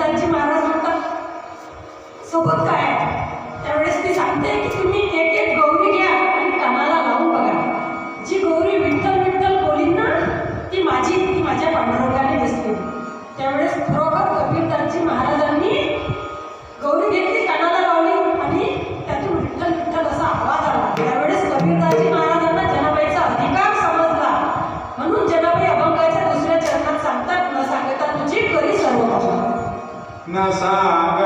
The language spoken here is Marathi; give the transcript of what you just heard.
त्यांची महाराज म्हणतात सोबत काय त्यावेळेस ती सांगते की तुम्ही एक एक गौरी घ्या आणि कानाला लावून बघा. जी गौरी विठ्ठल विठ्ठल बोलीन ना ती माझी ती माझ्या पांडुरंगाने दिसली त्यावेळेस खरोखर कबीरदासजी महाराजांनी गौरी घेतली कानाला लावली आणि त्यातून विठ्ठल विठ्ठल असा आवाज आला. त्यावेळेस कबीरदासजी nas águas.